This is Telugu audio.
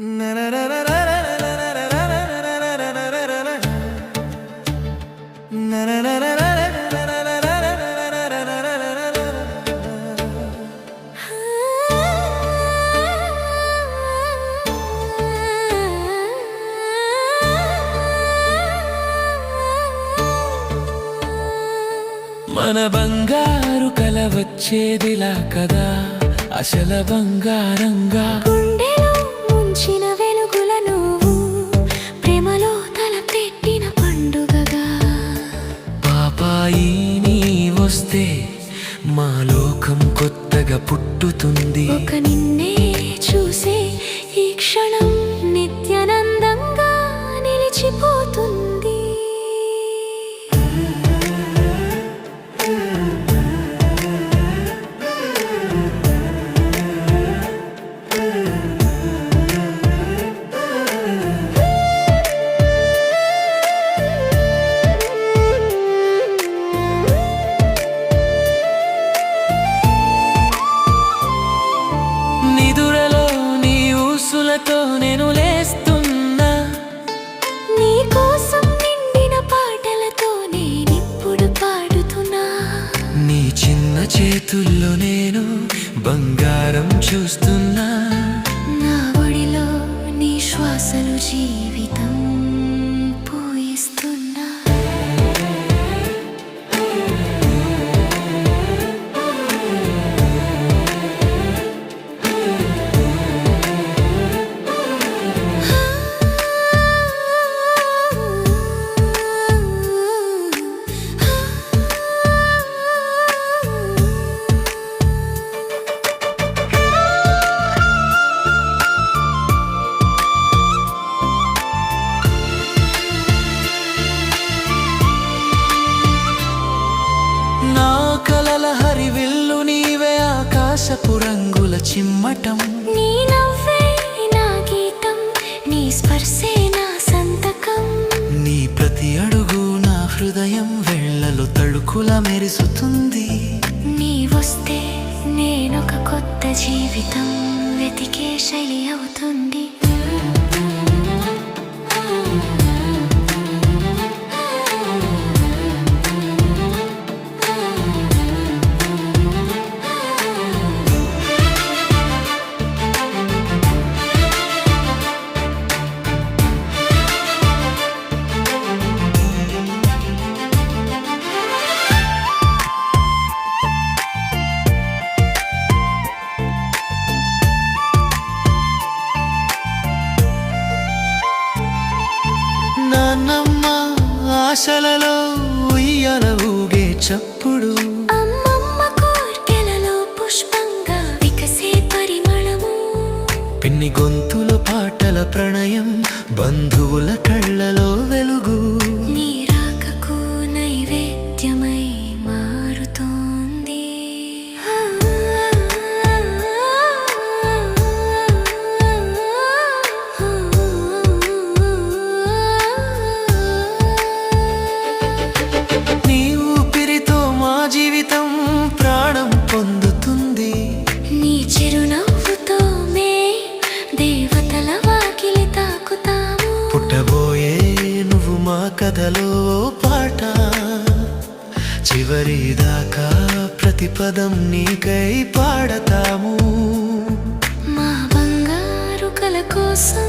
మన బంగారు కల వచ్చేదిలా కదా. అసల బంగారంగా. ముంచిన వెలుగుల నువ్వు ప్రేమలో తలపెట్టిన పండుగగా. పాపాయి నీ వస్తే మా లోకం కొత్తగా పుట్టుతుంది. ఒక నిన్నే చూసే ఈ క్షణం ఊసులతో నేను లేస్తున్నా. నీ కోసం నిండిన పాటలతో నేనిప్పుడు పాడుతున్నా. నీ చిన్న చేతుల్లో నేను బంగారం చూస్తున్నా. ఆకాశపు రంగుల చిమ్మటం. నీ నవ్వే నా గీతం నీ స్పర్శే నా సంతకం. నీ ప్రతి అడుగు నా హృదయం వెళ్ళలో తడుకుల మెరుసుతుంది. నీ వస్తే నేనొక కొత్త జీవితం వెతికే శైలి అవుతుంది. ఆశలలో ఉయ్యల ఊగే చప్పుడు. అమ్మమ్మ కోర్కెలలో పుష్పంగా వికసే పరిమళము. పిన్ని గొంతుల పాటల ప్రణయం బంధువుల కళ్ళలో వెలుగు కథలో పాట. చివరి దాకా ప్రతి పదం నీకై పాడతాము. మా బంగారు కల కోసం